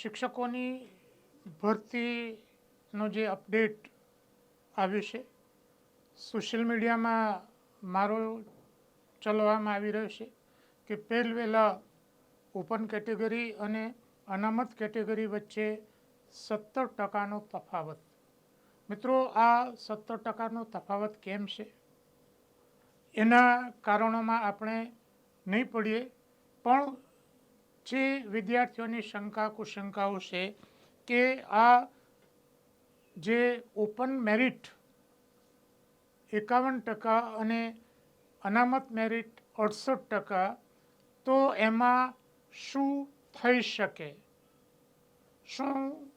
શિક્ષકોની ભરતીનો જે અપડેટ આવ્યું છે, સોશિયલ મીડિયામાં મારો ચલાવવામાં આવી રહ્યો છે કે પહેલ વહેલા ઓપન કેટેગરી અને અનામત કેટેગરી વચ્ચે સત્તર ટકાનો તફાવત. મિત્રો, આ સત્તર ટકાનો તફાવત કેમ છે? એના કારણોમાં આપણે નહીં પડીએ, પણ જે વિદ્યાર્થીઓની શંકા, કુશંકાઓ છે કે આ જે ઓપન મેરિટ એકાવન ટકા અને અનામત મેરિટ અડસઠ ટકા, તો એમાં શું થઈ શકે? શું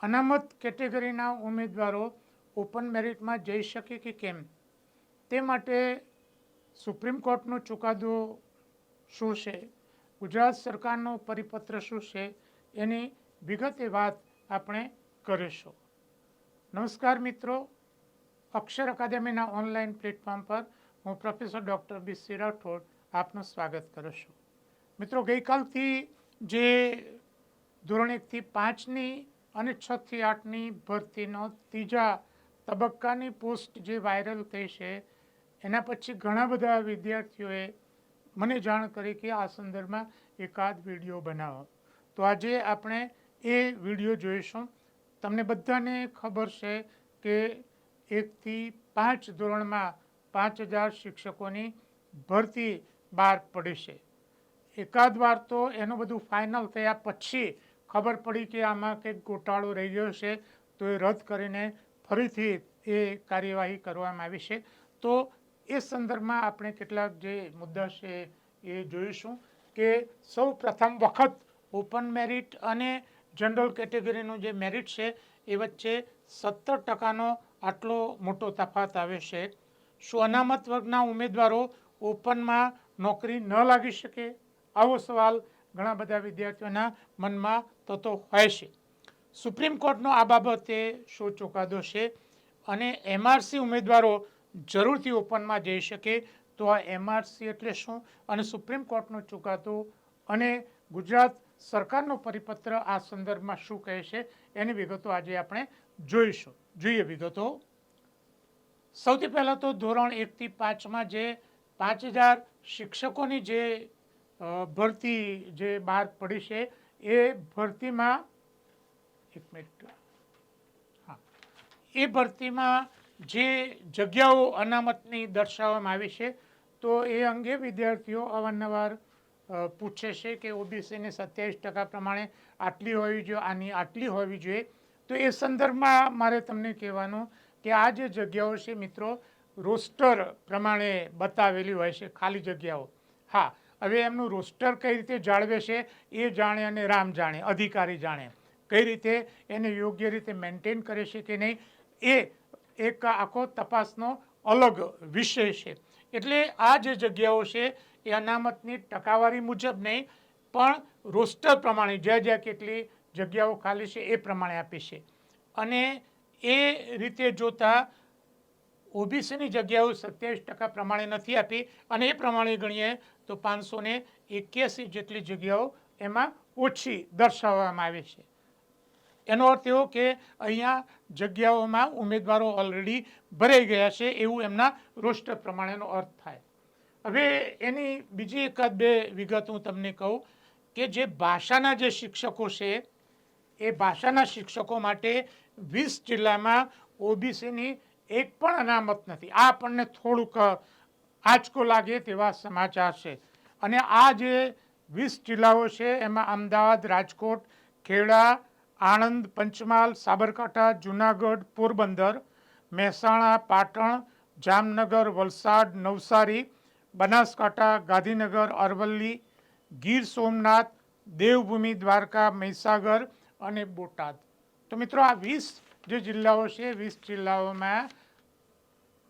અનામત કેટેગરીના ઉમેદવારો ઓપન મેરિટમાં જઈ શકે કે કેમ? તે માટે સુપ્રીમ કોર્ટનો ચુકાદો શું છે? ગુજરાત સરકારનો પરિપત્ર શું છે એની વિગતે વાત આપણે કરીશું. નમસ્કાર મિત્રો. અક્ષર અકાદમીના ઓનલાઈન પ્લેટફોર્મ પર હું professor doctor B C Rathod આપનું સ્વાગત કરું છું. મિત્રો, ગઈકાલથી જે ધોરણ એકથી પાંચની અને છથી આઠની ભરતીનો ત્રીજા તબક્કાની પોસ્ટ જે વાયરલ થઈ છે, એના પછી ઘણા બધા વિદ્યાર્થીઓએ મને જાણ કરી કે આ સંદર્ભમાં એકાદ વીડિયો બનાવો. તો આજે આપણે એ વીડિયો જોઈશું. તમને બધાને ખબર છે કે એકથી પાંચ ધોરણમાં પાંચ હજાર શિક્ષકોની ભરતી બહાર પડી છે. એકાદ વાર તો એનું બધું ફાઇનલ થયા પછી ખબર પડી કે આમાં કંઈક ગોટાળો રહી ગયો છે, તો એ રદ કરીને ફરીથી એ કાર્યવાહી કરવામાં આવી છે. તો એ સંદર્ભમાં આપણે કેટલાક જે મુદ્દા છે એ જોઈશું કે સૌ પ્રથમ વખત ઓપન મેરિટ અને જનરલ કેટેગરીનું જે મેરિટ છે, એ વચ્ચે સત્તર ટકાનો આટલો મોટો તફાત આવે છે. શું અનામત વર્ગના ઉમેદવારો ઓપનમાં નોકરી ન લાગી શકે? આવો સવાલ ઘણા બધા વિદ્યાર્થીઓના મનમાં થતો હોય છે. સુપ્રીમ કોર્ટનો આ બાબતે શું ચુકાદો છે? અને એમઆરસી ઉમેદવારો જરૂરથી ઓપનમાં જઈ શકે તો આ એમઆરસી એટલે શું? અને સુપ્રીમ કોર્ટનો ચુકાદો અને ગુજરાત સરકારનો પરિપત્ર આ સંદર્ભમાં શું કહે છે એની વિગતો આજે આપણે જોઈશું. જોઈએ વિગતો. સૌથી પહેલાં તો ધોરણ એકથી પાંચમાં જે પાંચ હજાર શિક્ષકોની જે ભરતી જે બહાર પડી છે એ ભરતીમાં એક મિનિટ. હા. એ ભરતીમાં જે જગ્યાઓ અનામતની દર્શાવવામાં આવી છે, તો એ અંગે વિદ્યાર્થીઓ અવારનવાર પૂછે છે કે ઓબીસીની સત્યાવીસ ટકા પ્રમાણે આટલી હોવી જોઈએ, આની આટલી હોવી જોઈએ. તો એ સંદર્ભમાં મારે તમને કહેવાનું કે આ જે જગ્યાઓ છે મિત્રો, રોસ્ટર પ્રમાણે બતાવેલી હોય છે, ખાલી જગ્યાઓ. હા, હવે એમનું રોસ્ટર કઈ રીતે જાળવે છે, એ જાણે અને રામ જાણે, અધિકારી જાણે. કઈ રીતે એને યોગ્ય રીતે મેન્ટેન કરે છે કે નહીં, એ એક આખો તપાસનો અલગ વિષય છે. એટલે આ જે જગ્યાઓ છે એ અનામતની ટકાવારી મુજબ નહીં, પણ રોસ્ટર પ્રમાણે જ્યાં જ્યાં કેટલી જગ્યાઓ ખાલી છે એ પ્રમાણે આપી છે. અને એ રીતે જોતા ઓબીસીની જગ્યાઓ સત્યાવીસ ટકા પ્રમાણે નથી આપી અને એ પ્રમાણે ગણીએ તો પાંચસો ને એક્યાસી જેટલી જગ્યાઓ એમાં ઓછી દર્શાવવામાં આવે છે. એનો અર્થ એવો કે અહીંયા જગ્યાઓમાં ઉમેદવારો ઓલરેડી ભરાઈ ગયા છે એવું એમના રોસ્ટર પ્રમાણેનો અર્થ થાય. હવે એની બીજી એકાદ બે વિગત હું તમને કહું કે જે ભાષાના જે શિક્ષકો છે, એ ભાષાના શિક્ષકો માટે વીસ જિલ્લામાં ઓબીસીની એક પણ અનામત નથી. આ આપણને થોડુંક આંચકો લાગે તેવા સમાચાર છે. અને આ જે વીસ જિલ્લાઓ છે, એમાં અમદાવાદ, રાજકોટ, ખેડા આણંદ, પંચમહાલ, સાબરકાંઠા, જુનાગઢ, પોરબંદર, મહેસાણા, પાટણ, જામનગર, વલસાડ, નવસારી, બનાસકાંઠા, ગાંધીનગર, અરવલ્લી, ગીર સોમનાથ, દેવભૂમિ, દ્વારકા, મહીસાગર અને બોટાદ. તો મિત્રો, આ વીસ જે જિલ્લાઓ છે, વીસ જિલ્લાઓમાં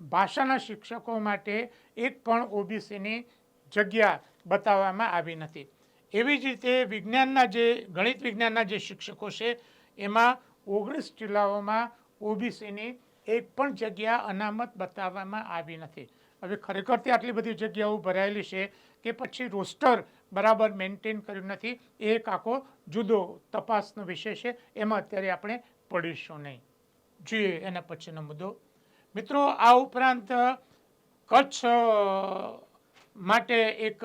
ભાષાના શિક્ષકો માટે એક પણ ઓબીસીની જગ્યા બતાવવામાં આવી નથી. એવી જ રીતે વિજ્ઞાનના જે, ગણિત વિજ્ઞાનના જે શિક્ષકો છે, એમાં ઓગણીસ જિલ્લાઓમાં ઓબીસીની એક પણ જગ્યા અનામત બતાવવામાં આવી નથી. હવે ખરેખર તે આટલી બધી જગ્યાઓ ભરાયેલી છે કે પછી રોસ્ટર બરાબર મેન્ટેન કર્યું નથી, એ એક આખો જુદો તપાસનો વિષય છે, એમાં અત્યારે આપણે પડીશું નહીં. જોઈએ એના પછીનો મુદ્દો. મિત્રો, આ ઉપરાંત કચ્છ માટે એક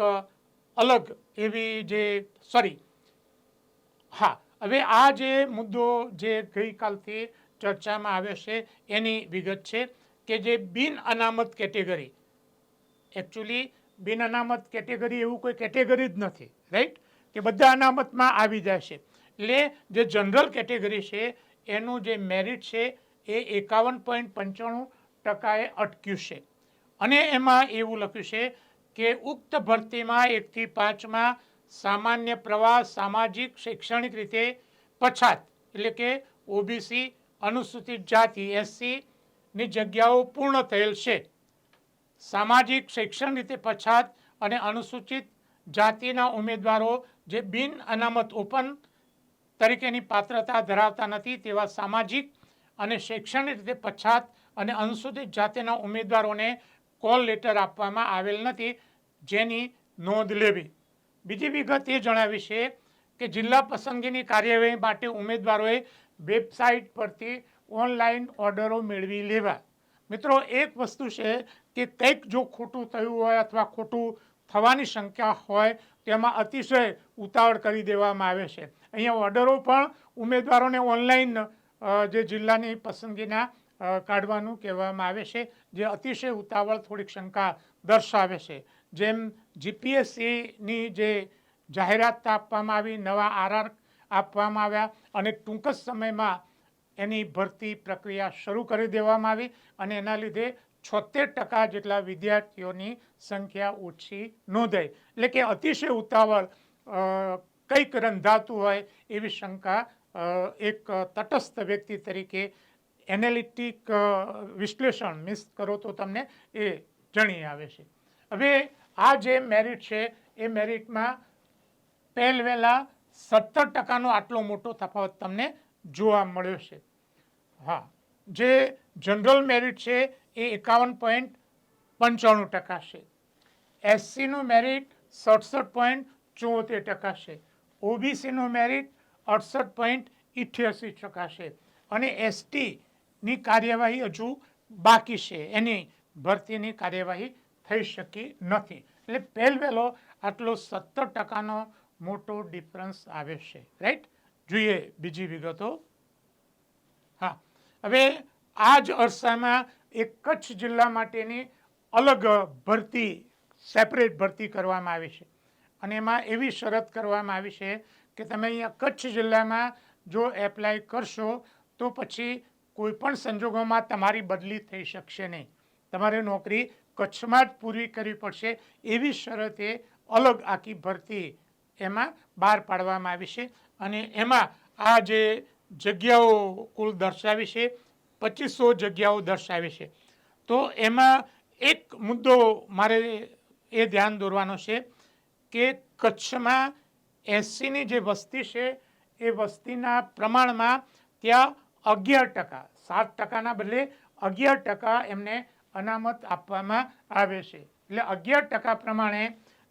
અલગ એવી જે સોરી હા, હવે આ જે મુદ્દો જે ગઈકાલથી ચર્ચામાં આવ્યો છે, એની વિગત છે કે જે બિન અનામત કેટેગરી. એકચ્યુઅલી બિન અનામત કેટેગરી એવું કોઈ કેટેગરી જ નથી રાઈટ કે બધા અનામતમાં આવી જાય છે. એટલે જે જનરલ કેટેગરી છે, એનું જે મેરિટ છે, એ એકાવન પોઈન્ટ પંચાણું ટકાએ અટક્યું છે. અને એમાં એવું લખ્યું છે કે ઉક્ત ભરતીમાં એકથી પાંચમાં સામાન્ય પ્રવાહ, સામાજિક, શૈક્ષણિક રીતે પછાત, એટલે કે ઓબીસી અનુસૂચિત જાતિ એસસીની જગ્યાઓ પૂર્ણ થયેલ છે. સામાજિક, શૈક્ષણિક રીતે પછાત અને અનુસૂચિત જાતિના ઉમેદવારો જે બિન અનામત ઓપન તરીકેની પાત્રતા ધરાવતા નથી, તેવા સામાજિક અને શૈક્ષણિક રીતે પછાત અને અનુસૂચિત જાતિના ઉમેદવારોને કોલ લેટર આપવામાં આવેલ નથી, જેની નોંધ લેવી. બીજી વિગત એ જણાવી છે કે જિલ્લા પસંદગીની કાર્યવાહી માટે ઉમેદવારોએ વેબસાઇટ પરથી ઓનલાઈન ઓર્ડરો મેળવી લેવા. મિત્રો, એક વસ્તુ છે કે કંઈક જો ખોટું થયું હોય અથવા ખોટું થવાની શંકા હોય, તેમાં અતિશય ઉતાવળ કરી દેવામાં આવે છે. અહીંયા ઓર્ડરો પણ ઉમેદવારોને ઓનલાઈન જે જિલ્લાની પસંદગીના કાઢવાનું કહેવામાં આવે છે, જે અતિશય ઉતાવળ થોડીક શંકા દર્શાવે છે. જેમ જીપીએસસીની જે જાહેરાત આપવામાં આવી, નવા આરઆર આપવામાં આવ્યા અને ટૂંક જ સમયમાં એની ભરતી પ્રક્રિયા શરૂ કરી દેવામાં આવી અને એના લીધે છોતેર ટકા જેટલા વિદ્યાર્થીઓની સંખ્યા ઓછી નોંધાઈ. એટલે કે અતિશય ઉતાવળ કંઈક રંધાતું હોય એવી શંકા એક તટસ્થ વ્યક્તિ તરીકે એનાલિટિક વિશ્લેષણ મિસ કરો તો તમને એ જણી આવે છે. હવે આ જે મેરિટ છે, એ મેરિટમાં પહેલ વહેલા સત્તર ટકાનો આટલો મોટો તફાવત તમને જોવા મળ્યો છે. હા, જે જનરલ મેરિટ છે, એ એકાવન પોઈન્ટ પંચાણું ટકા છે. એસસીનું મેરિટ સડસઠ પોઈન્ટ ચોતેર ટકા છે. ઓબીસીનું મેરિટ અડસઠ પોઈન્ટ ઇઠ્યાસી ટકા છે. અને એસટીની કાર્યવાહી હજુ બાકી છે. એની ભરતીની કાર્યવાહી થઈ શકી નથી. એટલે પહેલ વહેલો આટલો સત્તર ટકાનો મોટો ડિફરન્સ આવે છે. રાઈટ? જોઈએ બીજી વિગતો. હા. હવે આ જ અરસામાં એક કચ્છ જિલ્લા માટેની અલગ ભરતી, સેપરેટ ભરતી કરવામાં આવી છે. અને એમાં એવી શરત કરવામાં આવી છે કે તમે અહીંયા કચ્છ જિલ્લામાં જો એપ્લાય કરશો તો પછી કોઈ પણ સંજોગોમાં તમારી બદલી થઈ શકશે નહીં. તમારે નોકરી કચ્છમાં જ પૂરી કરવી પડશે એવી શરતે અલગ આખી ભરતી એમાં બહાર પાડવામાં આવી છે અને એમાં આ જે જગ્યાઓ કુલ દર્શાવી છે, પચીસો જગ્યાઓ દર્શાવી છે. તો એમાં એક મુદ્દો મારે એ ધ્યાન દોરવાનો છે કે કચ્છમાં એંસીની જે વસ્તી છે, એ વસ્તીના પ્રમાણમાં ત્યાં અગિયાર ટકા. સાત ટકાના બદલે અગિયાર ટકા એમને અનામત આપવામાં આવે છે. એટલે અગિયાર ટકા પ્રમાણે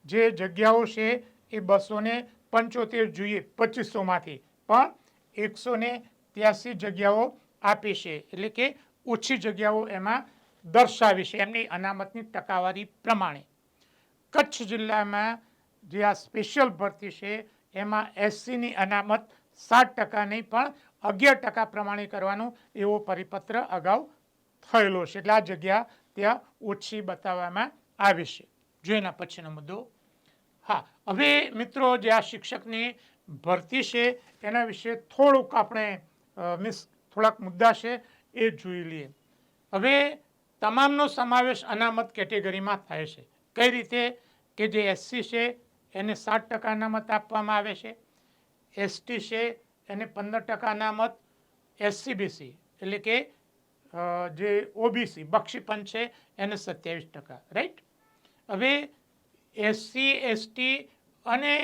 જે જગ્યાઓ છે એ બસો ને પંચોતેર જોઈએ પચીસોમાંથી. પણ એકસો ને ત્યાસી જગ્યાઓ આપી છે. એટલે કે ઓછી જગ્યાઓ એમાં દર્શાવી છે એમની અનામતની ટકાવારી પ્રમાણે. કચ્છ જિલ્લામાં જે આ સ્પેશિયલ ભરતી છે એમાં એસસીની અનામત સાત ટકા નહીં, પણ અગિયાર ટકા પ્રમાણે કરવાનો એવો પરિપત્ર અગાઉ થયેલો છે. એટલે આ જગ્યા ત્યાં ઓછી બતાવવામાં આવી છે. જો એના પછીનો મુદ્દો. હા, હવે મિત્રો જે આ શિક્ષકની ભરતી છે, એના વિશે થોડુંક આપણે મિસ, થોડાક મુદ્દા છે એ જોઈ લઈએ. હવે તમામનો સમાવેશ અનામત કેટેગરીમાં થાય છે. કઈ રીતે? કે જે એસસી છે, એને સાત ટકા અનામત આપવામાં આવે છે. એસટી છે એને પંદર ટકા અનામત એસસીબીસી એટલે કે જે ઓબીસી બક્ષીપંચ છે, એને સત્યાવીસ ટકા. રાઈટ હવે એસસી એસટી અને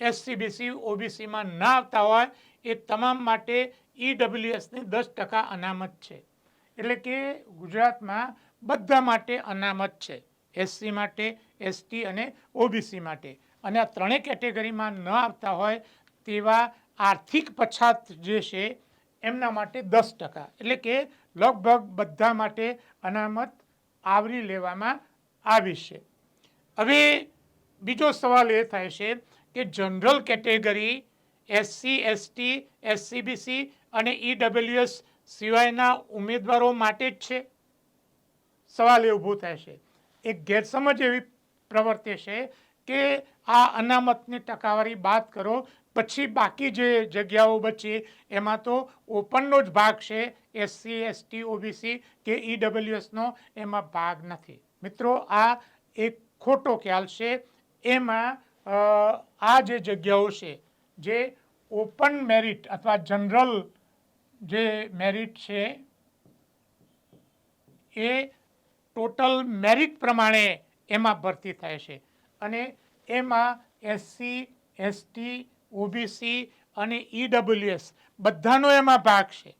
એસસીબીસી ઓબીસીમાં ના આવતા હોય, એ તમામ માટે ઈડબ્લ્યુએસની દસ ટકા અનામત છે. એટલે કે ગુજરાતમાં બધા માટે અનામત છે. એસસી માટે એસટી અને ઓબીસી માટે. અને આ ત્રણેય કેટેગરીમાં ન આવતા હોય તેવા આર્થિક પછાત જે છે, એમના માટે દસ ટકા. એટલે કે લગભગ બધા માટે અનામત આવરી લેવામાં આવી છે. હવે બીજો સવાલ એ થાય છે કે general category SC ST SCBC અને ઈડબ્લ્યુએસ સિવાયના ઉમેદવારો માટે જ છે? સવાલ એ ઊભો થાય છે. એક ગેરસમજ એવી પ્રવર્તે છે કે આ અનામતની ટકાવારી બાદ કરો પછી બાકી જે જગ્યાઓ બચી, એમાં તો ઓપનનો જ ભાગ છે એસસી એસટી ઓબીસી કે ઈડબ્લ્યુએસનો એમાં ભાગ નથી. મિત્રો, આ એક ખોટો ખ્યાલ છે. એમાં આ જે જગ્યાઓ છે, જે ઓપન મેરિટ અથવા જનરલ જે મેરિટ છે, એ ટોટલ મેરિટ પ્રમાણે એમાં ભરતી થાય છે. અને એમાં એસસી એસટી ઓબીસી અને ઈડબ્લ્યુએસ બધાનો એમાં ભાગ છે.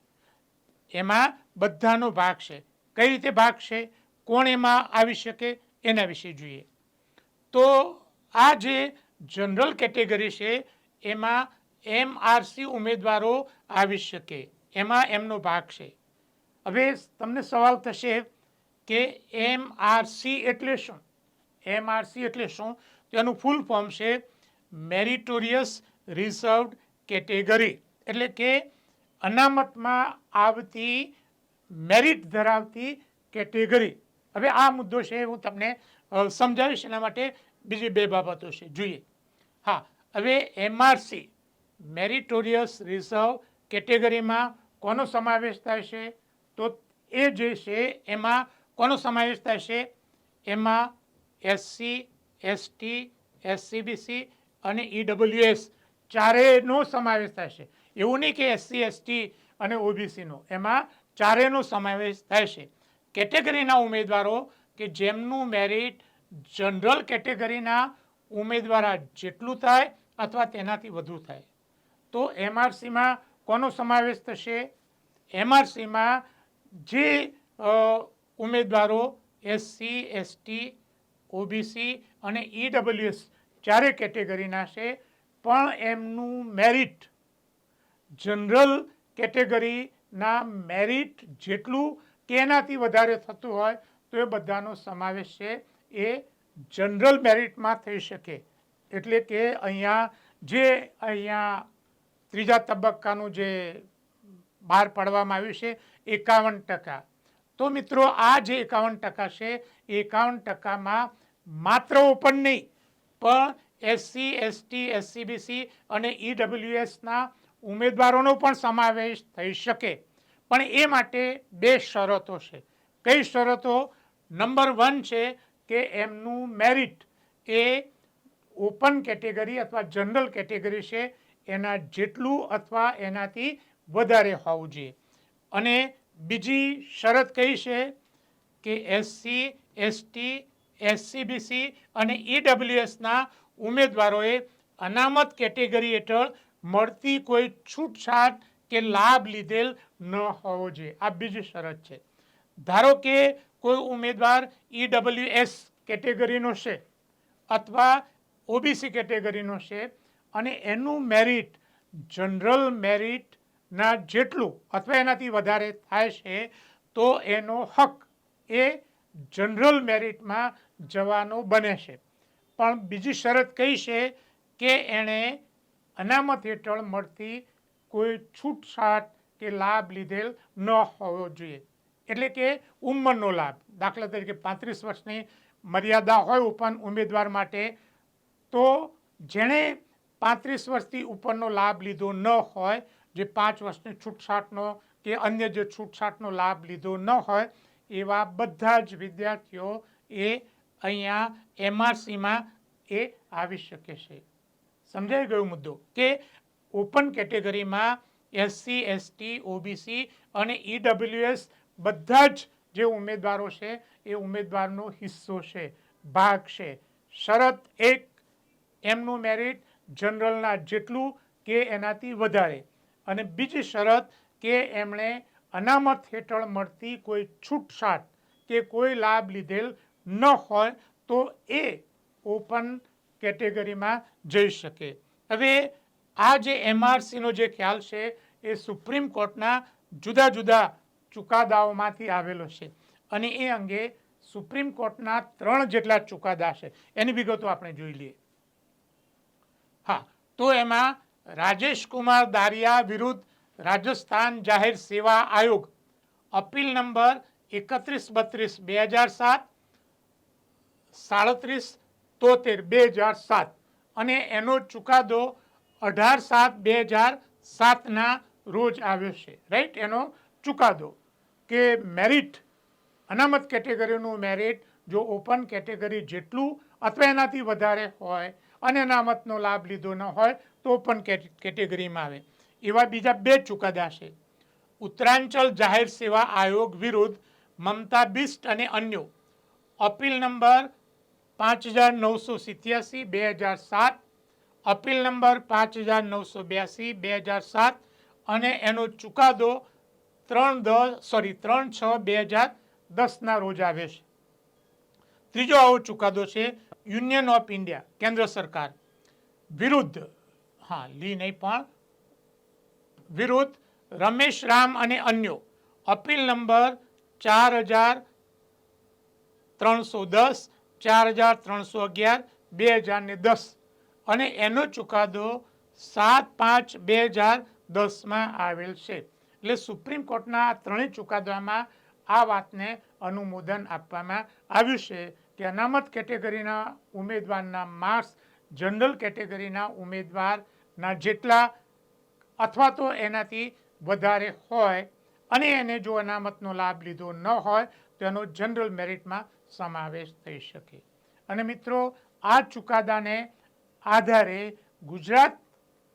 એમાં બધાનો ભાગ છે. કઈ રીતે ભાગ છે? કોણ એમાં આવી શકે? એના વિશે જોઈએ. તો આ જે જનરલ કેટેગરી છે, એમાં એમઆરસી ઉમેદવારો આવી શકે. એમાં એમનો ભાગ છે. હવે તમને સવાલ થશે કે એમઆરસી એટલે શું? એમઆરસી એટલે શું? તેનું ફૂલ ફોર્મ છે મેરિટોરિયસ રિઝર્વડ કેટેગરી. એટલે કે અનામતમાં આવતી મેરિટ ધરાવતી કેટેગરી. હવે આ મુદ્દો છે, હું તમને સમજાવીશ એના માટે બીજી બે બાબતો છે. જોઈએ. હા, હવે એમઆરસી મેરિટોરિયસ રિઝર્વ કેટેગરીમાં કોનો સમાવેશ થાય છે? તો એ જે છે, એમાં કોનો સમાવેશ થાય છે? એમાં એસસી એસટી એસસીબીસી અને ઈડબ્લ્યુએસ ચારેયનો સમાવેશ છે. એવું નહીં કે એસસી એસટી અને ઓબીસીનો એમાં ચારેયનો સમાવેશ છે. કેટેગરીના ઉમેદવારો કે જેમનું મેરિટ જનરલ કેટેગરીના ઉમેદવારા જેટલું થાય અથવા તેનાથી વધુ થાય. તો એમઆરસીમાં કોનો સમાવેશ થશે? એમઆરસીમાં જે ઉમેદવારો એસસી એસટી ઓબીસી અને ઈડબ્લ્યુએસ ચારે કેટેગરીના છે પણ એમનું મેરિટ જનરલ કેટેગરીના મેરિટ જેટલું કે એનાથી વધારે થતું હોય તો એ બધાનો સમાવેશ છે એ જનરલ મેરિટમાં થઈ શકે. એટલે કે અહીંયા જે અહીંયા ત્રીજા તબક્કાનું જે બહાર પાડવામાં આવ્યું છે એકાવન ટકા. તો મિત્રો આ જે એકાવન ટકા છે એકાવન ટકામાં માત્ર ઓપન નહીં, પણ એસસી એસટી એસસીબીસી અને ઈડબ્લ્યુએસના ઉમેદવારોનો પણ સમાવેશ થઈ શકે. પણ એ માટે બે શરતો છે. કઈ શરતો નંબર વન છે કે એમનું મેરિટ એ ઓપન કેટેગરી અથવા જનરલ કેટેગરી છે. એના જેટલું અથવા એનાથી વધારે હોવું જોઈએ. અને બીજી શરત કઈ છે કે એસસી એસટી એસસીબીસી અને ઈડબ્લ્યુએસના ઉમેદવારોએ અનામત કેટેગરી હેઠળ મળતી કોઈ છૂટછાટ કે લાભ લીધેલ ન હોવો જોઈએ. આ બીજી શરત છે. ધારો કે કોઈ ઉમેદવાર ઈડબ્લ્યુએસ કેટેગરીનો છે અથવા ઓબીસી કેટેગરીનો છે અને એનું મેરિટ જનરલ મેરિટના જેટલું અથવા એનાથી વધારે થાય છે, તો એનો હક એ જનરલ મેરિટમાં જવાનો બને છે. પણ બીજી શરત કઈ છે કે એણે અનામત હેઠળ મળતી કોઈ છૂટછાટ કે લાભ લીધેલ ન હોવો જોઈએ. એટલે કે ઉંમરનો લાભ. દાખલા તરીકે પાંત્રીસ વર્ષની મર્યાદા હોય ઉપર ઉમેદવાર માટે, તો જેણે પાંત્રીસ વર્ષથી ઉપરનો લાભ લીધો ન હોય, જે પાંચ વર્ષની છૂટછાટનો કે અન્ય જે છૂટછાટનો લાભ લીધો ન હોય, એવા બધા જ વિદ્યાર્થીઓ એ અહીંયા એમઆરસીમાં એ આવી શકે છે. સમજાઈ ગયો મુદ્દો કે ઓપન કેટેગરીમાં એસસી, એસટી, ઓબીસી અને ઈડબ્લ્યુએસ બધા જ જે ઉમેદવારો છે એ ઉમેદવારનો હિસ્સો છે, ભાગ છે. શરત એક, એમનું મેરિટ જનરલના જેટલું કે એનાથી વધારે. અને બીજી શરત કે એમણે અનામત હેઠળ મળતી કોઈ છૂટછાટ કે કોઈ લાભ લીધેલ ન હોય તો એ ઓપન કેટેગરીમાં જઈ શકે. હવે આ જે એમઆરસીનો જે ખ્યાલ છે એ સુપ્રીમ કોર્ટના જુદા જુદા ચુકાદાઓમાંથી આવેલો છે. અને એ અંગે સુપ્રીમ કોર્ટના ત્રણ જેટલા ચુકાદા છે. એની વિગતો આપણે જોઈ લઈએ. હા, તો એમાં રાજેશ કુમાર દારિયા વિરુદ્ધ રાજસ્થાન જાહેર સેવા આયોગ, અપીલ નંબર એકત્રીસ બત્રીસ, બે હજાર સાત સાડત્રીસ તોતેર, બે હજાર સાત. અને એનો ચુકાદો અઢાર સાત, બે હજાર સાતના રોજ આવ્યો છે. રાઈટ એનો ચુકાદો કે મેરિટ અનામત કેટેગરીનું મેરિટ જો ઓપન કેટેગરી જેટલું અથવા એનાથી વધારે હોય અને અનામતનો લાભ લીધો ન હોય તો ઓપન કેટેગરીમાં આવે. એવા બીજા બે ચુકાદા છે. ઉત્તરાંચલ જાહેર સેવા આયોગ વિરુદ્ધ મમતા બિસ્ટ અને અન્યો. અપીલ નંબર પાંચ હજાર નવસો સિત્યાસી, બે હજાર સાત, અપીલ નંબર પાંચ હજાર નવસો બ્યાસી બે હજાર સાત અને એનો ચુકાદો ત્રણ દસ, સોરી, ત્રણ છ, બે હજાર દસના રોજ આવે છે. ત્રીજો આવો ચુકાદો છે, યુનિયન ઓફ ઇન્ડિયા, કેન્દ્ર સરકાર. વિરુદ્ધ, હા, લી નહીં, પણ વિરુદ્ધ રમેશ રામ અને અન્યો, અપીલ નંબર ચાર હજાર ત્રણસો દસ ચાર હજાર ત્રણસો અગિયાર, બે હજાર દસ. અને એનો ચુકાદો સાત પાંચ બે હજાર દસમાં આવેલ છે. એટલે સુપ્રીમ કોર્ટના ત્રણેય ચુકાદામાં આ વાતને અનુમોદન આપવામાં આવ્યું છે કે અનામત કેટેગરીના ઉમેદવારના માર્ક્સ, જનરલ કેટેગરીના ઉમેદવારના જેટલા અથવા તો એનાથી વધારે હોય અને એને જો અનામતનો લાભ લીધો ન હોય તો એનો જનરલ મેરિટમાં સમાવેશ થઈ શકે. અને મિત્રો, આ ચુકાદાને આધારે ગુજરાત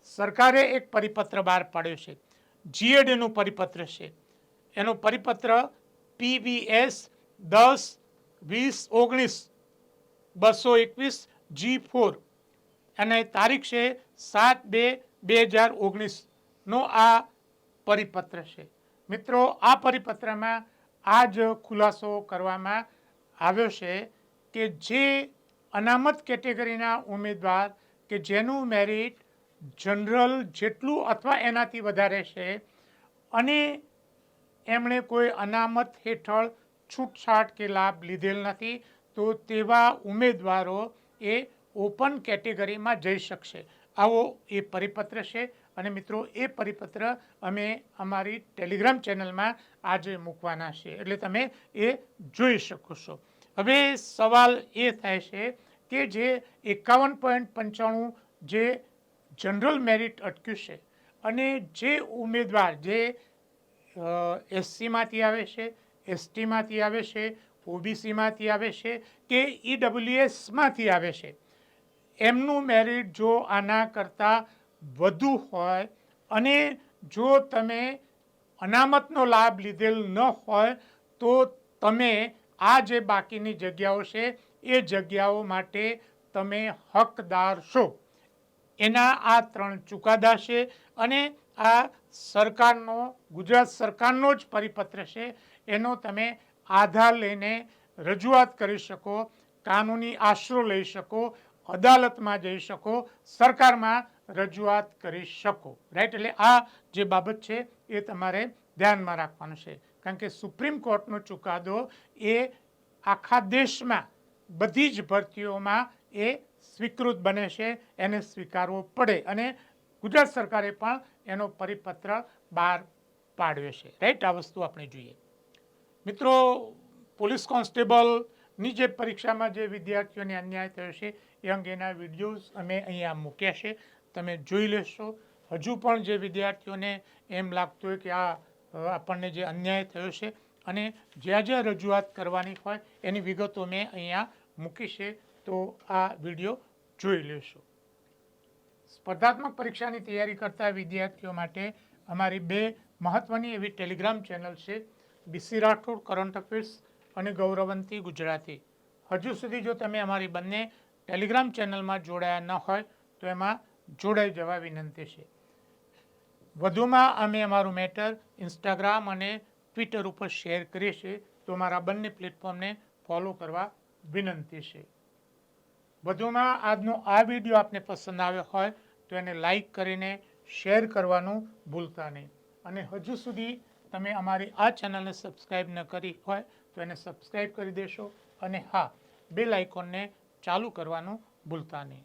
સરકારે એક પરિપત્ર બહાર પાડ્યો છે. જીએડીનું પરિપત્ર છે. એનો પરિપત્ર પીવીએસ દસ વીસ ઓગણીસ બસો એકવીસ જી ફોર. અને તારીખ છે સાત બે બે હજાર ઓગણીસનો આ પરિપત્ર છે. મિત્રો, આ પરિપત્રમાં આ જ ખુલાસો કરવામાં આવ્યો છે કે જે અનામત કેટેગરીના ઉમેદવાર કે જેનું મેરિટ જનરલ જેટલું અથવા એનાથી વધારે છે અને એમણે કોઈ અનામત હેઠળ છૂટછાટ કે લાભ લીધેલ નથી, તો તેવા ઉમેદવારો એ ઓપન કેટેગરીમાં જઈ શકશે. આવો એ પરિપત્ર છે. અને મિત્રો, એ પરિપત્ર અમે અમારી ટેલિગ્રામ ચેનલમાં આજે મૂકવાના છે. એટલે તમે એ જોઈ શકો છો. હવે સવાલ એ થાય છે કે જે એકાવન પોઈન્ટ પંચાણું જે જનરલ મેરિટ અટક્યું છે અને જે ઉમેદવાર, જે એસસીમાંથી આવે છે, એસટીમાંથી આવે છે, ઓબીસીમાંથી આવે છે કે ઈડબ્લ્યુએસમાંથી આવે છે, એમનું મેરિટ જો આના કરતાં વધુ હોય અને જો તમે અનામતનો લાભ લીધેલ ન હોય તો તમે આ જે બાકીની જગ્યાઓ છે, એ જગ્યાઓ માટે તમે હકદાર છો. એના આ ત્રણ ચુકાદા છે અને આ સરકારનો, ગુજરાત સરકારનો જ પરિપત્ર છે. એનો તમે આધાર લઈને રજૂઆત કરી શકો, કાનૂની આશરો લઈ શકો, અદાલતમાં જઈ શકો, સરકારમાં રજૂઆત કરી શકો. રાઈટ? એટલે આ જે બાબત છે એ તમારે ધ્યાનમાં રાખવાનું છે. કારણ કે સુપ્રીમ કોર્ટનો ચુકાદો એ આખા દેશમાં બધી જ ભરતીઓમાં એ સ્વીકૃત બને છે, એને સ્વીકારવો પડે અને ગુજરાત સરકારે પણ એનો પરિપત્ર બહાર પાડ્યો છે. રાઈટ આ વસ્તુ આપણે જોઈએ. મિત્રો, પોલીસ કોન્સ્ટેબલની જે પરીક્ષામાં જે વિદ્યાર્થીઓને અન્યાય થયો છે, એ અંગેના વિડીયોઝ અમે અહીંયા મૂક્યા છે. તમે જોઈ લેશો. હજુ પણ જે વિદ્યાર્થીઓને એમ લાગતું હોય કે આ આપણને જે અન્યાય થયો છે અને જ્યાં જ્યાં રજૂઆત કરવાની હોય એની વિગતો મેં અહીંયા મૂકી છે, તો આ વીડિયો જોઈ લેશો. સ્પર્ધાત્મક પરીક્ષાની તૈયારી કરતા વિદ્યાર્થીઓ માટે અમારી બે મહત્ત્વની એવી ટેલિગ્રામ ચેનલ છે, બીસી રાઠોડ, કરંટ અફેર્સ અને ગૌરવંતી ગુજરાતી. હજુ સુધી જો તમે અમારી બંને ટેલિગ્રામ ચેનલમાં જોડાયા ન હોય, તો એમાં જોડાઈ જવા વિનંતી છે. વધુમાં અમે અમારું મેટર ઇન્સ્ટાગ્રામ અને ટ્વિટર ઉપર શેર કરીએ છીએ. તો અમારા બંને પ્લેટફોર્મને ફોલો કરવા વિનંતી છે. વધુમાં આજનો આ વીડિયો આપને પસંદ આવ્યો હોય તો એને લાઈક કરીને શેર કરવાનું ભૂલતા નહીં. અને હજુ સુધી તમે અમારી આ ચેનલને સબસ્ક્રાઈબ ન કરી હોય તો એને સબસ્ક્રાઈબ કરી દેશો. અને હા, બેલ આઇકોનને ચાલુ કરવાનું ભૂલતા નહીં.